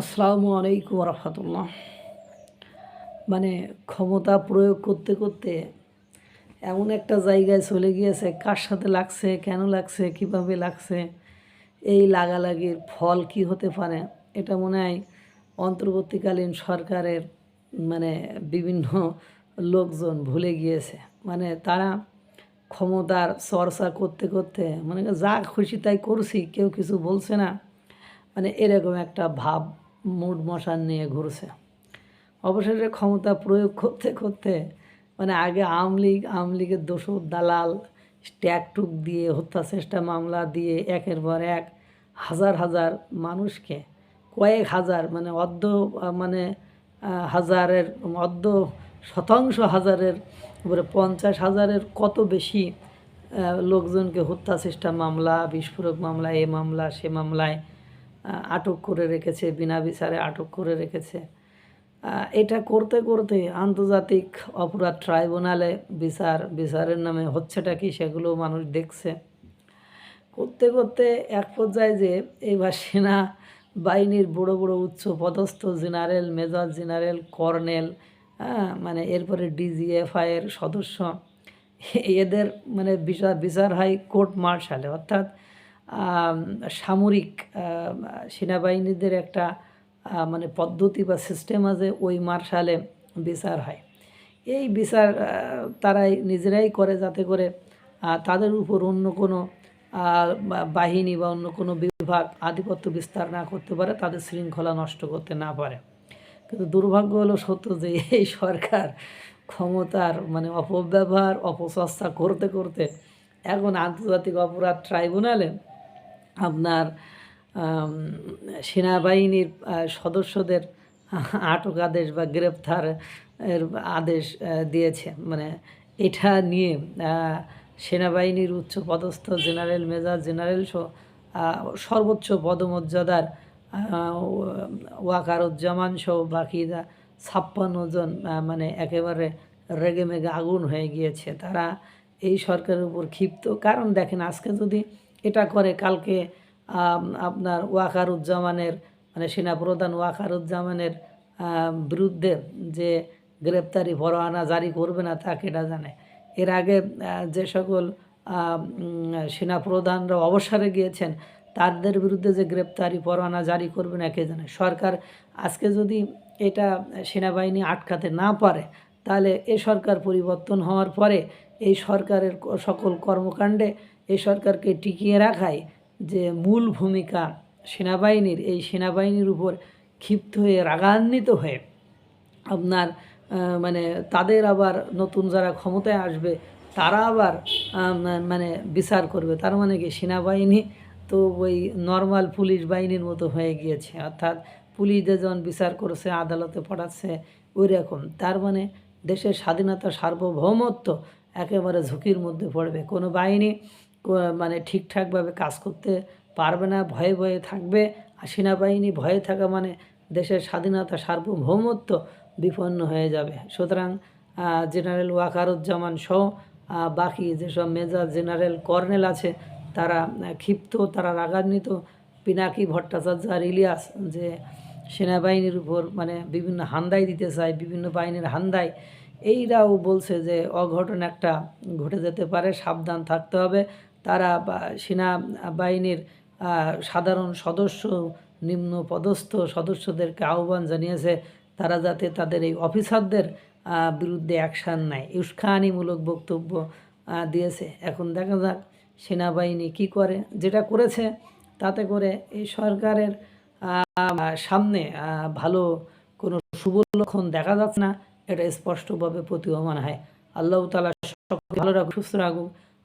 আসসালামু আলাইকুম রহমতুল্লাহ মানে ক্ষমতা প্রয়োগ করতে করতে এমন একটা জায়গায় চলে গিয়েছে, কার সাথে লাগছে, কেন লাগছে, কীভাবে লাগছে, এই লাগালাগির ফল কি হতে পারে, এটা মনে হয় অন্তর্বর্তীকালীন সরকারের মানে বিভিন্ন লোকজন ভুলে গিয়েছে। মানে তারা ক্ষমতার চর্চা করতে করতে মানে যা খুশি তাই করছি, কেউ কিছু বলছে না। মানে এরকম একটা ভাব মুড মশান নিয়ে ঘুরছে। অবশেষে ক্ষমতা প্রয়োগ করতে করতে মানে আগে আওয়ামী লীগ, আওয়ামী লীগের দোষর দালাল ট্যাগ টুক দিয়ে হত্যা চেষ্টা মামলা দিয়ে একের পর এক হাজার হাজার মানুষকে, কয়েক হাজার মানে অর্ধ মানে হাজারের, অর্ধ শতাংশ হাজারের, উপরে পঞ্চাশ হাজারের কত বেশি লোকজনকে হত্যা চেষ্টা মামলা, বিস্ফোরক মামলা, এ মামলা, সে মামলায় আটক করে রেখেছে, বিনা বিচারে আটক করে রেখেছে। এটা করতে করতে আন্তর্জাতিক অপরাধ ট্রাইব্যুনালে বিচার, বিচারের নামে হচ্ছেটা কি সেগুলো মানুষ দেখছে। করতে করতে এক পর্যায়ে যে এইবার সেনা বাহিনীর বড় বড় উচ্চ পদস্থ জেনারেল, মেজর জেনারেল, কর্নেল মানে এরপরে ডিজিএফআইয়ের সদস্য, এদের মানে বিচার বিচার হয় কোর্ট মার্শালে, অর্থাৎ সামরিক সেনাবাহিনীদের একটা মানে পদ্ধতি বা সিস্টেম আছে, ওই মার্শালে বিচার হয়। এই বিচার তারাই নিজেরাই করে যাতে করে তাদের উপর অন্য কোনো বাহিনী বা অন্য কোনো বিভাগ আধিপত্য বিস্তার না করতে পারে, তাদের শৃঙ্খলা নষ্ট করতে না পারে। কিন্তু দুর্ভাগ্য হলো সত্য যে, এই সরকার ক্ষমতার মানে অপব্যবহার, অপচর্চা করতে করতে এখন আন্তর্জাতিক অপরাধ ট্রাইব্যুনালে আপনার সেনাবাহিনীর সদস্যদের আটক আদেশ বা গ্রেপ্তার এর আদেশ দিয়েছে। মানে এটা নিয়ে সেনাবাহিনীর উচ্চ পদস্থ জেনারেল, মেজর জেনারেল সর্বোচ্চ পদমর্যাদার ওয়াকারুজ্জামান সহ বাকিরা ছাপ্পান্ন জন মানে একেবারে রেগে মেগে আগুন হয়ে গিয়েছে। তারা এই সরকারের উপর ক্ষিপ্ত। কারণ দেখেন, আজকে যদি এটা করে কালকে আপনার ওয়াকারুজ্জামানের মানে সেনাপ্রধান ওয়াকারুজ্জামানের বিরুদ্ধে যে গ্রেপ্তারি পরোয়ানা জারি করবে না তা কেটা জানে। এর আগে যে সকল সেনাপ্রধানরা অবসরে গিয়েছেন, তাদের বিরুদ্ধে যে গ্রেপ্তারি পরোয়ানা জারি করবে না কে জানে। সরকার আজকে যদি এটা সেনাবাহিনী আটকাতে না পারে, তাহলে এ সরকার পরিবর্তন হওয়ার পরে এই সরকারের সকল কর্মকাণ্ডে এই সরকারকে টিকিয়ে রাখায় যে মূল ভূমিকা সেনাবাহিনীর, এই সেনাবাহিনীর উপর ক্ষিপ্ত হয়ে, রাগান্বিত হয়ে আপনার মানে তাদের আবার নতুন যারা ক্ষমতায় আসবে, তারা আবার মানে বিচার করবে। তার মানে কি, সেনাবাহিনী তো ওই নর্মাল পুলিশ বাহিনীর মতো হয়ে গিয়েছে। অর্থাৎ পুলিশদের যখন বিচার করছে, আদালতে পড়াচ্ছে ওই রকম। তার মানে দেশের স্বাধীনতা, সার্বভৌমত্ব একেবারে ঝুঁকির মধ্যে পড়বে। কোনো বাহিনী মানে ঠিকঠাকভাবে কাজ করতে পারবে না, ভয়ে ভয়ে থাকবে। আর সেনাবাহিনী ভয়ে থাকা মানে দেশের স্বাধীনতা সার্বভৌমত্ব বিপন্ন হয়ে যাবে। সুতরাং জেনারেল ওয়াকারুজ্জামান সহ বাকি যেসব মেজর জেনারেল কর্নেল আছে, তারা ক্ষিপ্ত, তারা রাগান্বিত। পিনাকি ভট্টাচার্য আর ইলিয়াস যে সেনাবাহিনীর উপর মানে বিভিন্ন হান্দাই দিতে চায়, বিভিন্ন বাহিনীর হান্দাই এইরাও বলছে যে অঘটন একটা ঘটে যেতে পারে, সাবধান থাকতে হবে। তারা বা- সেনাবাহিনীর সাধারণ সদস্য, নিম্ন পদস্থ সদস্যদেরকে আহ্বান জানিয়েছে, তারা যাতে তাদের এই অফিসারদের বিরুদ্ধে অ্যাকশান নেয়। উস্কানিমূলক বক্তব্য দিয়েছে। এখন দেখা যাক সেনাবাহিনী কি করে, যেটা করেছে তাতে করে এই সরকারের সামনে ভালো কোনো শুভ লক্ষণ দেখা যাচ্ছে না, এটা স্পষ্টভাবে প্রতীয়মান হয়। আল্লাহ তালা সকলকে ভালো রাখুক, সুস্থ রাখুক।